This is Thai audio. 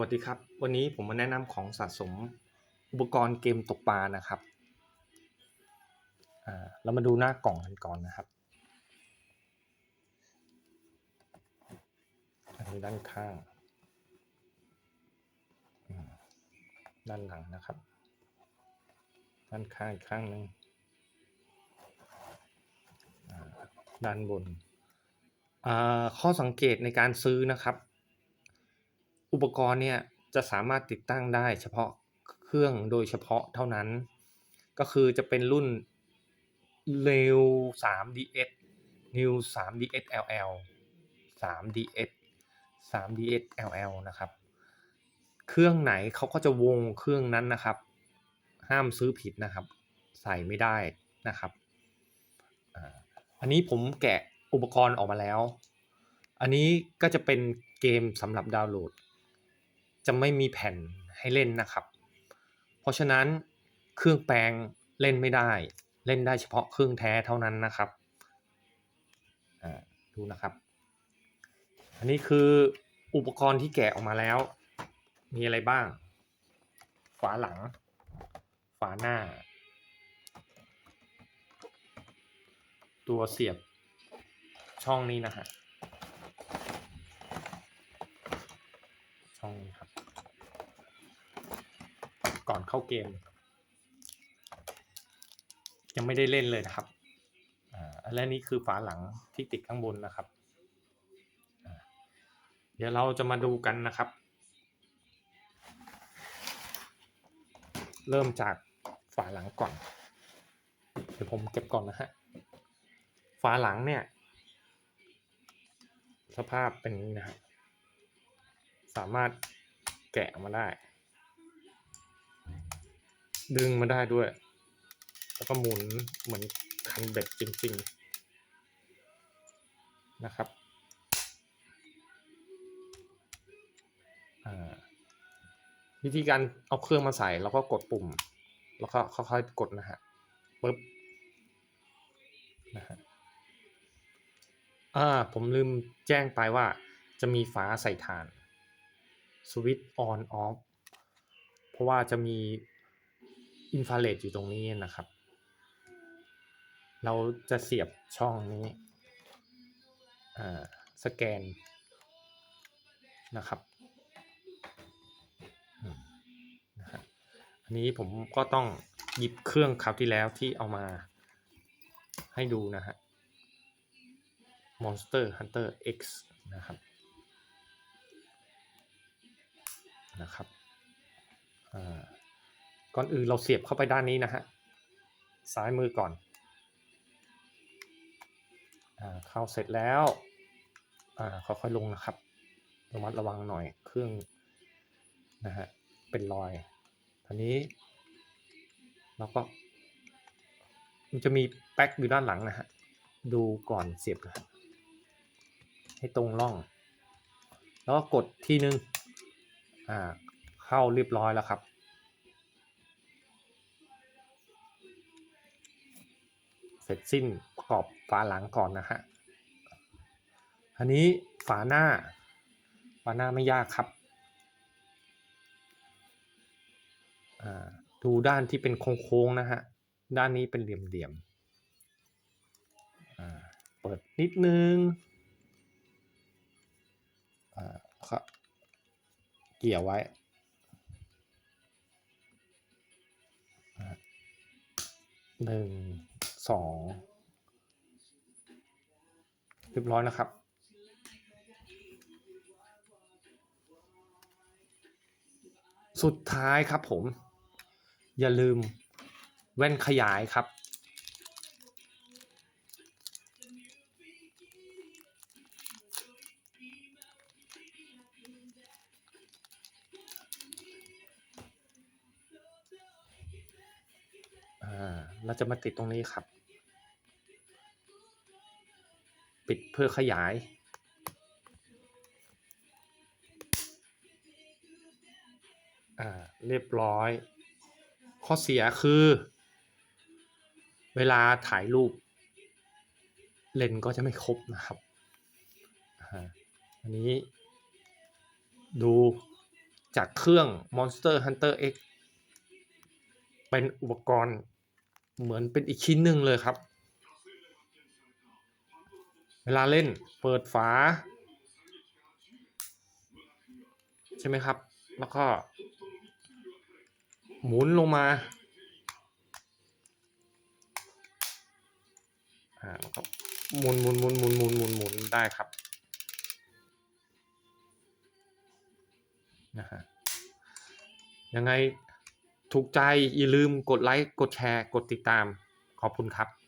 วัสดีครับ วันนี้ผมมาแนะนำของสะสมอุปกรณ์เกมตกปลานะครับเรามาดูหน้ากล่องกันก่อนนะครับ อันนี้ด้านข้าง ด้านหลังนะครับ ด้านข้างอีกข้างหนึ่งด้านบน ข้อสังเกตในการซื้อนะครับ อุปกรณ์เนี่ยจะสามารถติดตั้งได้เฉพาะเครื่องโดยเฉพาะเท่านั้น ก็คือจะเป็นรุ่น New 3 DS New 3 DS LL 3 DS 3 DS LL นะครับ เครื่องไหนเขาก็จะวงเครื่องนั้นนะครับ ห้ามซื้อผิดนะครับ ใส่ไม่ได้นะครับอันนี้ผมแกะอุปกรณ์ออกมาแล้ว อันนี้ก็จะเป็นเกมสำหรับดาวน์โหลด จะไม่มีแผ่นให้เล่นนะครับ เพราะฉะนั้นเครื่องแปลงเล่นไม่ได้ เล่นได้เฉพาะเครื่องแท้เท่านั้นนะครับอ่าดูนะครับ อันนี้คืออุปกรณ์ที่แกะออกมาแล้ว มีอะไรบ้าง ฝาหลัง ฝาหน้า ตัวเสียบช่องนี้นะฮะ ช่องนี้ครับ ก่ อนเข้าเกม ยังไม่ได้เล่นเลยนะครับอ่าและนี่คือฝาหลังที่ติดข้างบนนะครับ เดี๋ยวเราจะมาดูกันนะครับ เริ่มจากฝาหลังก่อน เดี๋ยวผมเก็บก่อนนะฮะฝาหลังเนี่ย สภาพเป็นนี้นะครับสามารถแกะมาได้ ดึงมาได้ด้วย แล้วก็หมุนเหมือนคันเบ็ดจริง ๆ นะครับอ่าวิธีการเอาเครื่องมาใส่แล้วก็กดปุ่ม แล้วก็ค่อยๆกดนะฮะปึ๊บนะฮะอ่าผมลืมแจ้งไปว่าจะมีฝาใส่ถ่านสวิตช์ออนออฟเพราะว่าจะมี อินฟราเรดอยู่ตรงนี้นะครับ เราจะเสียบช่องนี้สแกนนะครับอันนี้ผมก็ต้องหยิบเครื่องคราวที่แล้วที่เอามาให้ดูนะฮะ Monster Hunter X นะครับนะครับ อ่า ก่อนอื่นเราเสียบเข้าไปด้านนี้นะฮะซ้ายมือก่อนอ่าเข้าเสร็จแล้วอ่าค่อยๆลงนะครับระมัดระวังหน่อยเครื่องนะฮะเป็นรอยทีนี้เราก็ มันจะมีแป๊กอยู่ด้านหลังนะฮะดูก่อนเสียบนะฮะให้ตรงร่อง แล้วก็กดทีนึงอ่าเข้าเรียบร้อยแล้วครับ เสร็จสิ้นประกอบฝาหลังก่อนนะฮะ อันนี้ฝาหน้า ฝาหน้าไม่ยากครับดูด้านที่เป็นโค้งๆนะฮะ ด้านนี้เป็นเหลี่ยมๆ เปิดนิดนึงเกี่ยวไว้ หนึ่ง สองเรียบร้อยนะครับ สุดท้ายครับผม อย่าลืมแว่นขยายครับ เราจะมาติดตรงนี้ครับ ปิดเพื่อขยาย อ่า เรียบร้อย ข้อเสียคือ เวลาถ่ายรูป เลนส์ก็จะไม่ครบนะครับอันนี้ ดูจากเครื่อง Monster Hunter X เป็นอุปกรณ์ เหมือนเป็นอีกชิ้นหนึ่งเลยครับ เวลาเล่นเปิดฝา ใช่ไหมครับ แล้วก็ หมุนลงมาอ่าแล้วก็หมุนหมุนหมุนหมุนหมุนหมุนหมุนได้ครับนะฮะยังไง ถูกใจอย่าลืมกดไลค์ กดแชร์ กดติดตาม ขอบคุณครับ